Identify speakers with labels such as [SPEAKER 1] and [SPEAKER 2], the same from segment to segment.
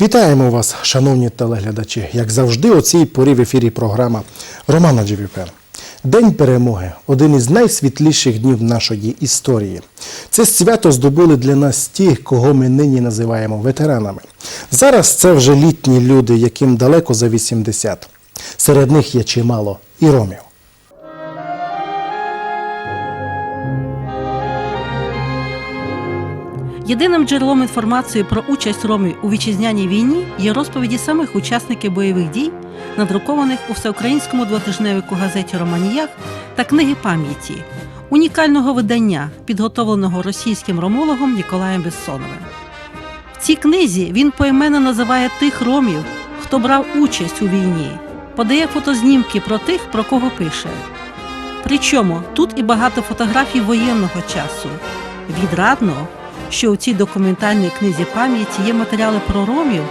[SPEAKER 1] Вітаємо вас, шановні телеглядачі. Як завжди, о цій порі в ефірі програма Романа GVP. День перемоги один із найсвітліших днів нашої історії. Це свято здобули для нас ті, кого ми нині називаємо ветеранами. Зараз це вже літні люди, яким далеко за 80. Серед них є чимало і ромів.
[SPEAKER 2] Єдиним джерелом інформації про участь ромів у вітчизняній війні є розповіді самих учасників бойових дій, надрукованих у всеукраїнському двотижневику газеті Романіях та книги пам'яті, унікального видання, підготовленого російським ромологом Ніколаєм Бессоновим. В цій книзі він поіменно називає тих ромів, хто брав участь у війні, подає фотознімки про тих, про кого пише. Причому тут і багато фотографій воєнного часу. Відрадно, що у цій документальній книзі пам'яті є матеріали про ромів,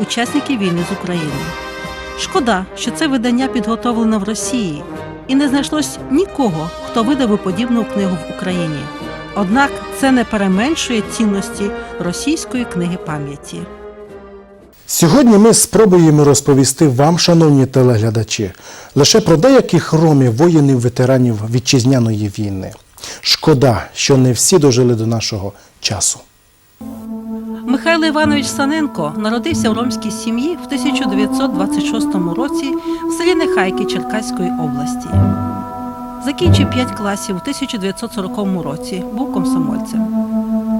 [SPEAKER 2] учасників війни з України. Шкода, що це видання підготовлено в Росії, і не знайшлось нікого, хто видав подібну книгу в Україні. Однак це не переменшує цінності російської книги пам'яті.
[SPEAKER 1] Сьогодні ми спробуємо розповісти вам, шановні телеглядачі, лише про деяких ромів, воїнів, ветеранів вітчизняної війни. Шкода, що не всі дожили до нашого часу.
[SPEAKER 2] Михайло Іванович Саненко народився в ромській сім'ї в 1926 році в селі Нехайки Черкаської області. Закінчив 5 класів у 1940 році, був комсомольцем.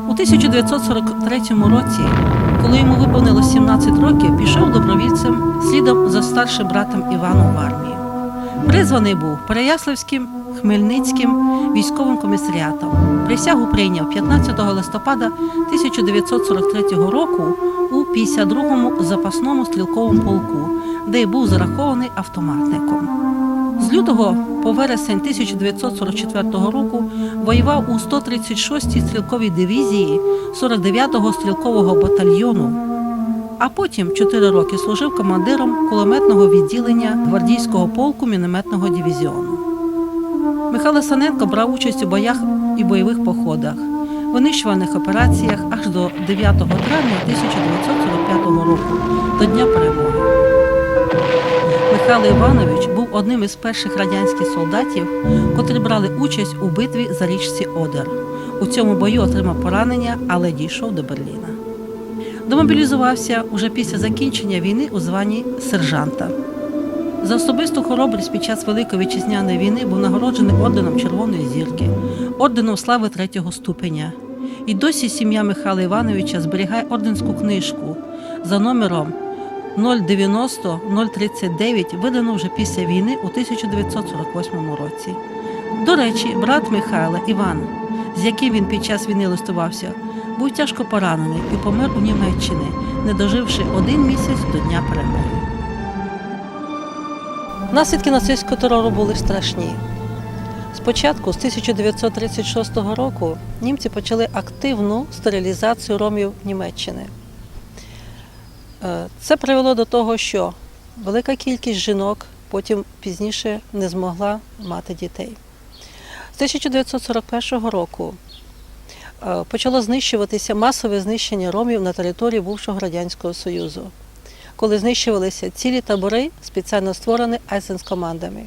[SPEAKER 2] У 1943 році, коли йому виповнилось 17 років, пішов добровільцем слідом за старшим братом Іваном в армію. Призваний був Переяславським, Хмельницьким військовим комісаріатом. Присягу прийняв 15 листопада 1943 року у 52-му запасному стрілковому полку, де був зарахований автоматником. З лютого по вересень 1944 року воював у 136-й стрілковій дивізії 49-го стрілкового батальйону, а потім 4 роки служив командиром кулеметного відділення гвардійського полку мінометного дивізіону. Михайло Саненко брав участь у боях і бойових походах, винищувальних операціях аж до 9 травня 1945 року, до Дня перемоги. Михайло Іванович був одним із перших радянських солдатів, котрі брали участь у битві за річці Одер. У цьому бою отримав поранення, але дійшов до Берліна. Домобілізувався уже після закінчення війни у званні сержанта. За особисту хоробрість під час Великої вітчизняної війни був нагороджений орденом Червоної зірки, орденом слави третього ступеня. І досі сім'я Михайла Івановича зберігає орденську книжку за номером 090 039, видану вже після війни у 1948 році. До речі, брат Михайла Іван, з яким він під час війни листувався, був тяжко поранений і помер у Німеччині, не доживши один місяць до Дня перемоги. Наслідки нацистського терору були страшні. Спочатку, з 1936 року, німці почали активну стерилізацію ромів Німеччини. Е, Це привело до того, що велика кількість жінок потім пізніше не змогла мати дітей. З 1941 року е, почало знищуватися масове знищення ромів на території бувшого Радянського Союзу, коли знищувалися цілі табори, спеціально створені айзенскомандами.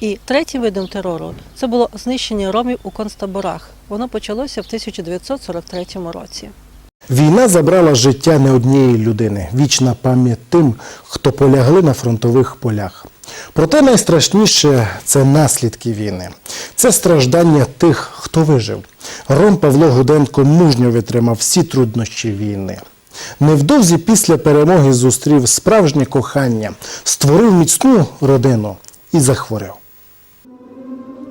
[SPEAKER 2] І третім видом терору це було знищення ромів у концтаборах. Воно почалося в 1943 році.
[SPEAKER 1] Війна забрала життя не однієї людини, вічна пам'ять тим, хто полягли на фронтових полях. Проте найстрашніше це наслідки війни, це страждання тих, хто вижив. Ром Павло Гуденко мужньо витримав всі труднощі війни. Невдовзі після перемоги зустрів справжнє кохання, створив міцну родину і захворів.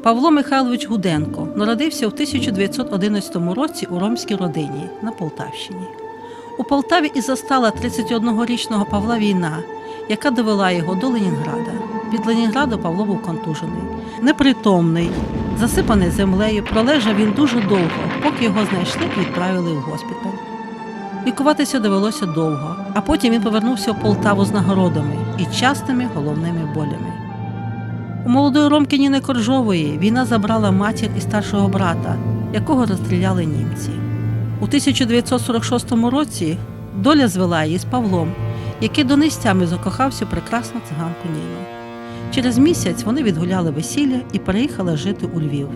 [SPEAKER 2] Павло Михайлович Гуденко народився у 1911 році у ромській родині на Полтавщині. У Полтаві і застала 31-річного Павла війна, яка довела його до Ленінграда. Під Ленінградом Павло був контужений, непритомний, засипаний землею. Пролежав він дуже довго, поки його знайшли і відправили в госпіталь. Лікуватися довелося довго, а потім він повернувся в Полтаву з нагородами і частими головними болями. У молодої Ромки Ніни Коржової війна забрала матір і старшого брата, якого розстріляли німці. У 1946 році доля звела її з Павлом, який до нестями закохався прекрасну циганку Ніну. Через місяць вони відгуляли весілля і переїхали жити у Львів.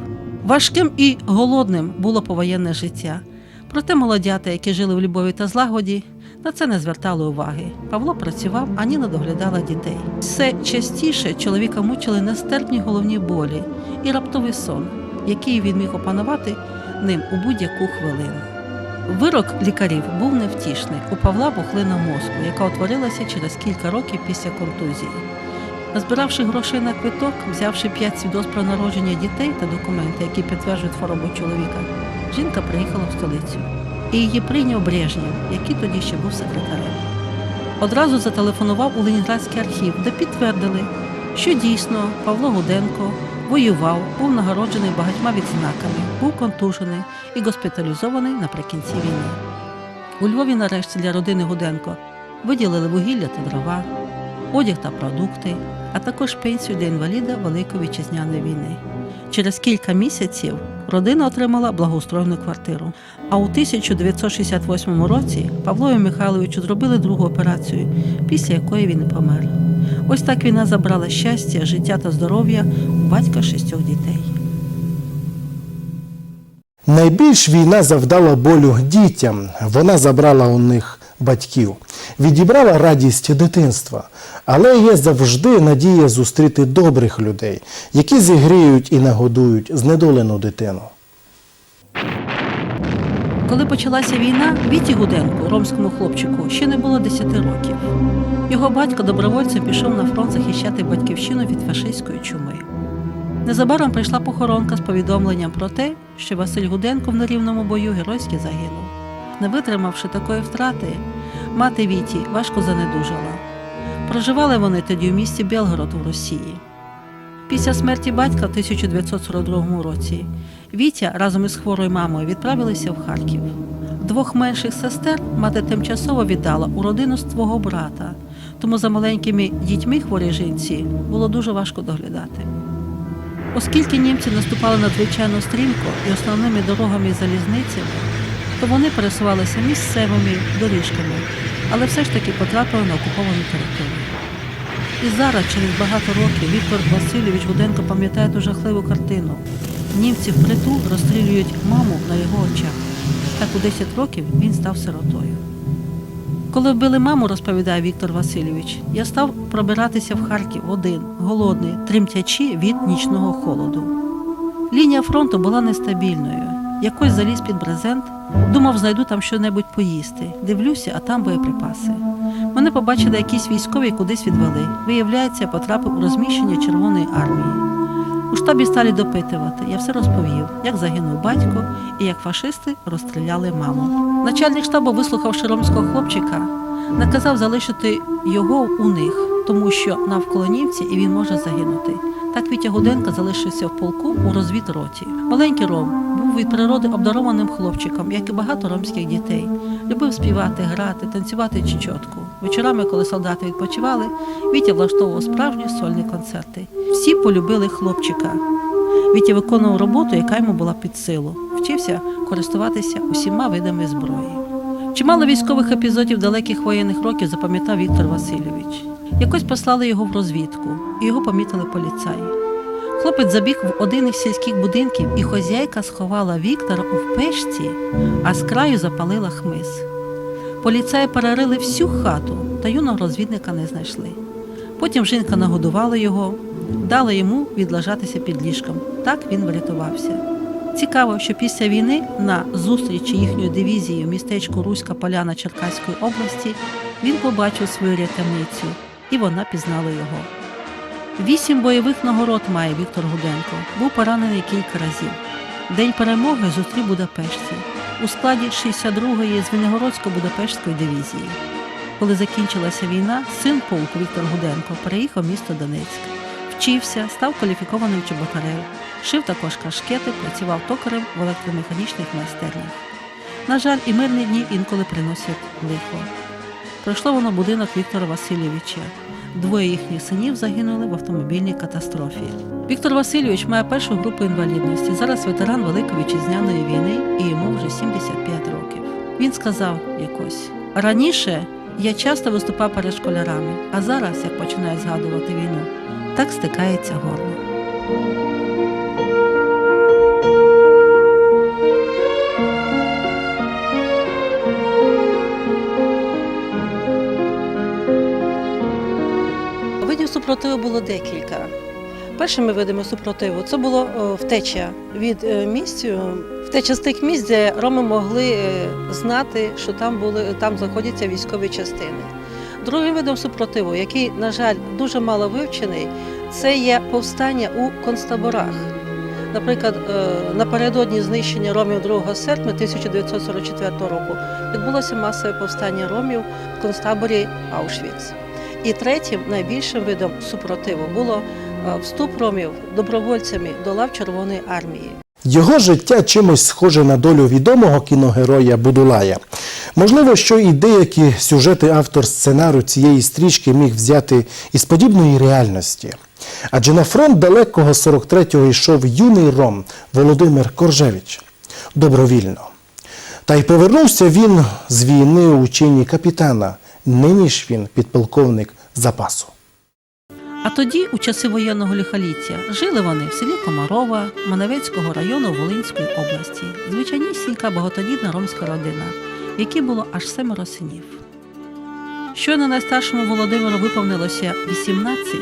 [SPEAKER 2] Важким і голодним було повоєнне життя. Проте молодята, які жили в любові та злагоді, на це не звертали уваги. Павло працював, а Ніна доглядала дітей. Все частіше чоловіка мучили нестерпні головні болі і раптовий сон, який він міг опанувати ним у будь-яку хвилину. Вирок лікарів був невтішний. У Павла пухлина мозку, яка утворилася через кілька років після контузії. Назбиравши грошей на квиток, взявши п'ять свідоцтв про народження дітей та документи, які підтверджують хворобу чоловіка, жінка приїхала в столицю. І її прийняв Брежнєв, який тоді ще був секретарем. Одразу зателефонував у Ленінградський архів, де підтвердили, що дійсно Павло Гуденко воював, був нагороджений багатьма відзнаками, був контужений і госпіталізований наприкінці війни. У Львові нарешті для родини Гуденко виділили вугілля та дрова, одяг та продукти, а також пенсію для інваліда Великої вітчизняної війни. Через кілька місяців родина отримала благоустроєну квартиру. А у 1968 році Павлові Михайловичу зробили другу операцію, після якої він помер. Ось так війна забрала щастя, життя та здоров'я у батька шістьох дітей.
[SPEAKER 1] Найбільш війна завдала болю дітям. Вона забрала у них батьків, відібрала радість дитинства. Але є завжди надія зустріти добрих людей, які зігріють і нагодують знедолену дитину.
[SPEAKER 2] Коли почалася війна, Віті Гуденку, ромському хлопчику, ще не було 10 років. Його батько добровольцем пішов на фронт захищати батьківщину від фашистської чуми. Незабаром прийшла похоронка з повідомленням про те, що Василь Гуденко в нерівному бою геройськи загинув. Не витримавши такої втрати, мати Віті важко занедужала. Проживали вони тоді в місті Белгород у Росії. Після смерті батька в 1942 році Вітя разом із хворою мамою відправилися в Харків. Двох менших сестер мати тимчасово віддала у родину з твого брата, тому за маленькими дітьми хворій жінці було дуже важко доглядати. Оскільки німці наступали надзвичайно стрімко і основними дорогами і залізницями, то вони пересувалися місцевими доріжками, але все ж таки потрапили на окуповану територію. І зараз, через багато років, Віктор Васильович Гуденко пам'ятає ту жахливу картину. Німці впритул розстрілюють маму на його очах. Так у 10 років він став сиротою. Коли вбили маму, розповідає Віктор Васильович, я став пробиратися в Харків один, голодний, тремтячи від нічного холоду. Лінія фронту була нестабільною. Якось заліз під брезент, думав, знайду там щонебудь поїсти. Дивлюся, а там боєприпаси. Мене побачили якісь військові кудись відвели. Виявляється, я потрапив у розміщення Червоної армії. У штабі стали допитувати. Я все розповів, як загинув батько і як фашисти розстріляли маму. Начальник штабу, вислухавши ромського хлопчика, наказав залишити його у них, тому що навколо німці і він може загинути. Так Вітя Гуденко залишився в полку у розвідроті. Маленький Ром був від природи обдарованим хлопчиком, як і багато ромських дітей. Любив співати, грати, танцювати чечотку. Вечорами, коли солдати відпочивали, Вітя влаштовував справжні сольні концерти. Всі полюбили хлопчика. Вітя виконував роботу, яка йому була під силу. Вчився користуватися усіма видами зброї. Чимало військових епізодів далеких воєнних років запам'ятав Віктор Васильович. Якось послали його в розвідку, і його помітили поліцаї. Хлопець забіг в один із сільських будинків, і хозяйка сховала Віктора у печці, а з краю запалила хмиз. Поліцаї перерили всю хату, та юного розвідника не знайшли. Потім жінка нагодувала його, дала йому відлежатися під ліжком. Так він врятувався. Цікаво, що після війни на зустрічі їхньої дивізії в містечку Руська Поляна Черкаської області він побачив свою рятівницю, і вона пізнала його. Вісім бойових нагород має Віктор Гуденко. Був поранений кілька разів. День перемоги зустрів у Будапешті. у складі 62-ї Звенигородсько-Будапештської дивізії. Коли закінчилася війна, син полку Віктор Гуденко переїхав в місто Донецьк. Вчився, став кваліфікованим чоботарем, шив також кашкети, працював токарем в електромеханічних майстернях. На жаль, і мирні дні інколи приносять лихо. Пройшло воно будинок Віктора Васильовича. Двоє їхніх синів загинули в автомобільній катастрофі. Віктор Васильович має першу групу інвалідності. Зараз ветеран Великої вітчизняної війни і йому вже 75 років. Він сказав якось: раніше я часто виступав перед школярами, а зараз, як починаю згадувати війну, так стикається горло. Супротиву було декілька. Першими видами супротиву це було е, втеча від е, місць, втеча з тих місць, де роми могли е, знати, що там були там знаходяться військові частини. Другим видом супротиву, який, на жаль, дуже мало вивчений, це є повстання у концтаборах. Наприклад, напередодні знищення ромів 2 серпня 1944 року відбулося масове повстання ромів в концтаборі Аушвіц. І третім найбільшим видом супротиву було е, вступ ромів добровольцями до лав Червоної армії.
[SPEAKER 1] Його життя чимось схоже на долю відомого кіногероя Будулая. Можливо, що і деякі сюжети автор сценару цієї стрічки міг взяти із подібної реальності. Адже на фронт далекого 43-го йшов юний ром Володимир Коржевич добровільно. Та й повернувся він з війни у чині капітана. Нині ж він підполковник запасу.
[SPEAKER 2] А тоді, у часи воєнного лихоліття, жили вони в селі Комарова Маневецького району Волинської області. Звичайнісінька багатодітна ромська родина, в якій було аж семеро синів. Щойно найстаршому Володимиру виповнилося 18,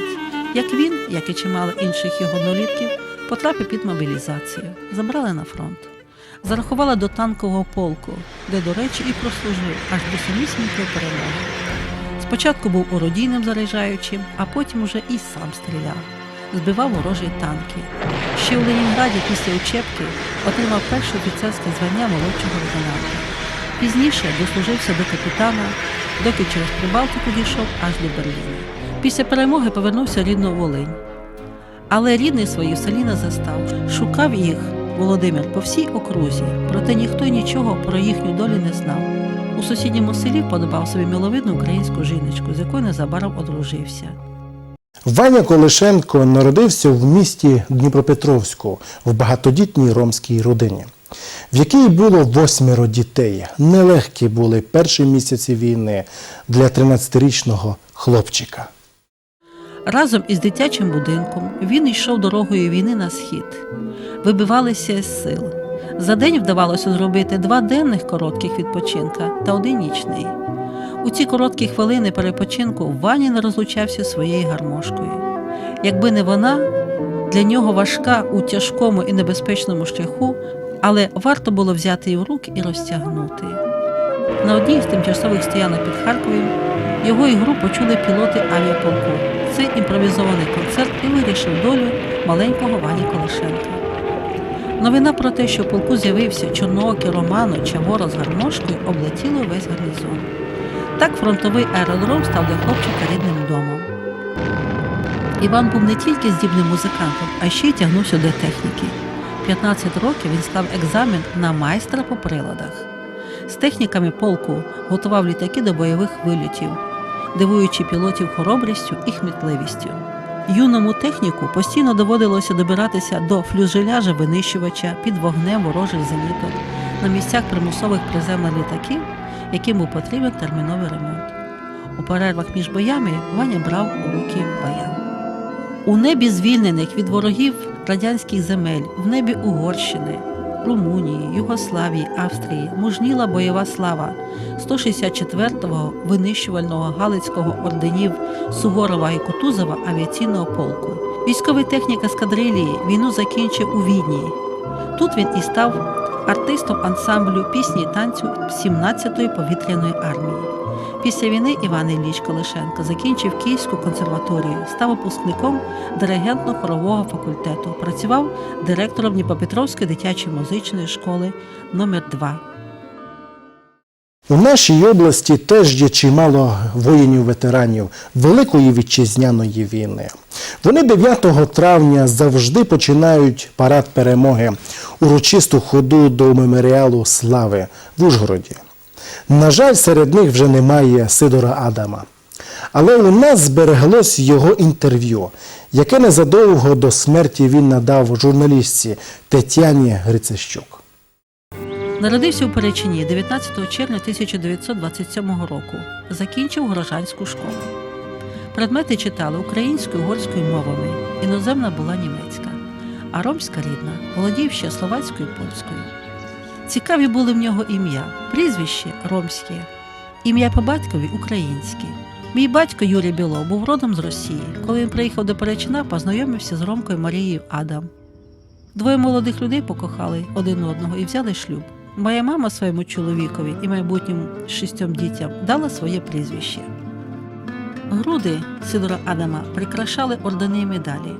[SPEAKER 2] як він, як і чимало інших його однолітків, потрапив під мобілізацію, забрали на фронт. Зарахували до танкового полку, де, до речі, і прослужив аж до самісінької перемоги. Спочатку був орудійним заряджаючим, а потім уже і сам стріляв, збивав ворожі танки. Ще у Ленінграді після учебки отримав перше офіцерське звання молодшого лейтенанта. Пізніше дослужився до капітана, доки через Прибалтику дійшов аж до Берліна. Після перемоги повернувся рідно в Волинь. Але рідний свої в селі не застав. Шукав їх Володимир по всій окрузі, проте ніхто нічого про їхню долю не знав. У сусідньому селі подобав собі миловидну українську жіночку, з якою незабаром одружився.
[SPEAKER 1] Ваня Колишенко народився в місті Дніпропетровську в багатодітній ромській родині, в якій було восьмеро дітей. Нелегкі були перші місяці війни для 13-річного хлопчика.
[SPEAKER 2] Разом із дитячим будинком він йшов дорогою війни на схід. Вибивалися з сил. За день вдавалося зробити два денних коротких відпочинка та один нічний. У ці короткі хвилини перепочинку Ваня не розлучався своєю гармошкою. Якби не вона, для нього важка у тяжкому і небезпечному шляху, але варто було взяти її в руки і розтягнути. На одній з тимчасових стоянок під Харковом його ігру почули пілоти авіаполку. Цей імпровізований концерт і вирішив долю маленького Вані Колишенка. Новина про те, що в полку з'явився чорноокий Романо Чаворо з гармошкою, облетіло весь гарнізон. Так фронтовий аеродром став для хлопчика рідним домом. Іван був не тільки здібним музикантом, а ще й тягнувся до техніки. 15 років він склав екзамен на майстра по приладах. З техніками полку готував літаки до бойових вильотів, дивуючи пілотів хоробрістю і хмітливістю. Юному техніку постійно доводилося добиратися до флюзеляжа винищувача під вогнем ворожих зеніток на місцях примусових приземлень літаків, яким був потрібен терміновий ремонт. У перервах між боями Ваня брав у руки баян. У небі звільнених від ворогів радянських земель, в небі Угорщини, Румунії, Югославії, Австрії мужніла бойова слава 164-го винищувального Галицького орденів Суворова і Кутузова авіаційного полку. Військовий технік ескадрилії війну закінчив у Відні. Тут він і став артистом ансамблю пісні і танцю 17-ї повітряної армії. Після війни Іван Ілліч Колишенко закінчив Київську консерваторію, став випускником диригентно-хорового факультету, працював директором Дніпропетровської дитячої музичної школи номер 2
[SPEAKER 1] У нашій області теж є чимало воїнів-ветеранів Великої вітчизняної війни. Вони 9 травня завжди починають парад перемоги, урочисту ходу до меморіалу слави в Ужгороді. На жаль, серед них вже немає Сидора Адама. Але у нас збереглось його інтерв'ю, яке незадовго до смерті він надав журналістці Тетяні Грицещук.
[SPEAKER 2] Народився у Перечині 19 червня 1927 року. Закінчив горожанську школу. Предмети читали українською, угорською мовами. Іноземна була німецька, а ромська рідна володів ще словацькою і польською. Цікаві були в нього ім'я, прізвище ромське, ім'я по батькові українське. Мій батько Юрій Біло був родом з Росії. Коли він приїхав до Перечина, познайомився з ромкою Марією Адам. Двоє молодих людей покохали один одного і взяли шлюб. Моя мама своєму чоловікові і майбутнім шістьом дітям дала своє прізвище. Груди Сидора Адама прикрашали ордени і медалі.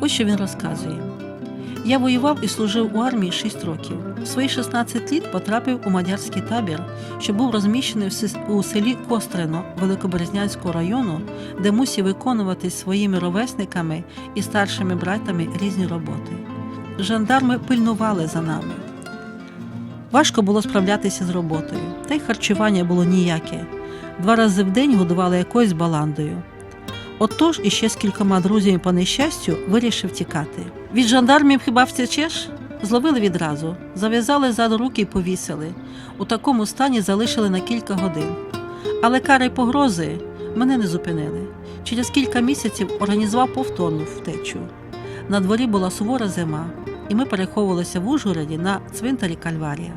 [SPEAKER 2] Ось що він розказує. Я воював і служив у армії 6 років. У свої 16 літ потрапив у мадярський табір, що був розміщений в у селі Кострено Великоберезнянського району, де мусив виконувати своїми ровесниками і старшими братами різні роботи. Жандарми пильнували за нами. Важко було справлятися з роботою, та й харчування було ніяке. Два рази в день годували якоюсь баландою. Отож, іще з кількома друзями по нещастю вирішив тікати. Від жандармів хіба втечеш? Зловили відразу, зав'язали ззаду руки і повісили. У такому стані залишили на кілька годин. Але кари погрози мене не зупинили. Через кілька місяців організував повторну втечу. На дворі була сувора зима, і ми переховувалися в Ужгороді на цвинтарі Кальварія.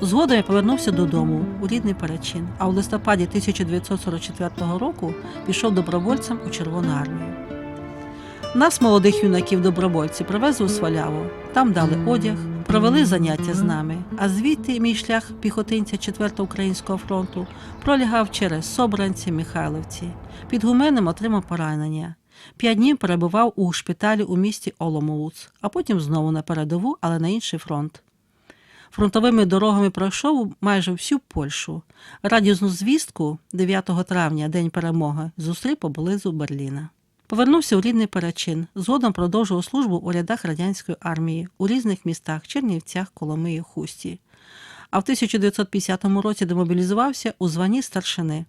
[SPEAKER 2] Згодом я повернувся додому у рідний Перечин, а у листопаді 1944 року пішов добровольцем у Червону армію. Нас, молодих юнаків добровольці, привезли у Сваляву. Там дали одяг, провели заняття з нами. А звідти мій шлях піхотинця 4-го українського фронту пролягав через Собранці, Михайловці. Під Гуменем отримав поранення. П'ять днів перебував у шпиталі у місті Оломоуц, а потім знову на передову, але на інший фронт. Фронтовими дорогами пройшов майже всю Польщу. Радіозну звістку 9 травня, День перемоги, зустрів поблизу Берліна. Повернувся у рідний Перечин. Згодом продовжував службу у рядах радянської армії у різних містах Чернівцях, Коломиї, Хусті. А в 1950 році демобілізувався у званні старшини.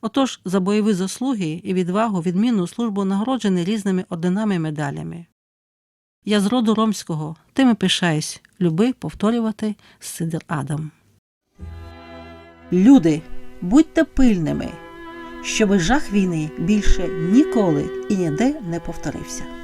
[SPEAKER 2] Отож, за бойові заслуги і відвагу відмінну службу нагороджений різними орденами і медалями. Я з роду ромського, і пишаюсь, люби повторювати Сидер Адам. Люди, будьте пильними, щоби жах війни більше ніколи і ніде не повторився.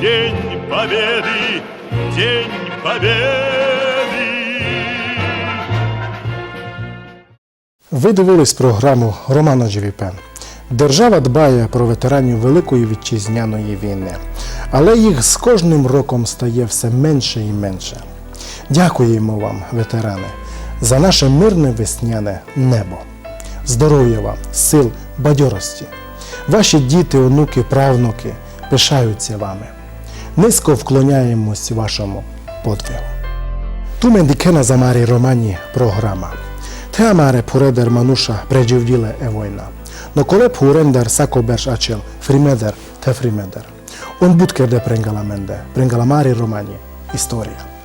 [SPEAKER 3] День Победы, День Победы
[SPEAKER 1] Ви дивились програму Романа Джевіпен. Держава дбає про ветеранів Великої вітчизняної війни, але їх з кожним роком стає все менше і менше. Дякуємо вам, ветерани, за наше мирне весняне небо. Здоров'я вам, сил, бадьорості. Ваші діти, онуки, правнуки пишаються вами. Низько вклоняємось вашому подвигу. Tu mendikena za mari romani programa. Te amare pureder manusha pređivdile e vojna. No kole purender sako berš ačel frimeder te frimeder. On butkerde prengalamende, prengalamari romani, istorija.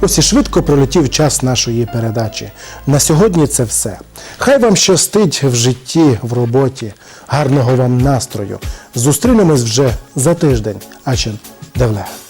[SPEAKER 1] Ось і швидко пролетів час нашої передачі. На сьогодні це все. Хай вам щастить в житті, в роботі, гарного вам настрою. Зустрінемось вже за тиждень. Ачин Девлега.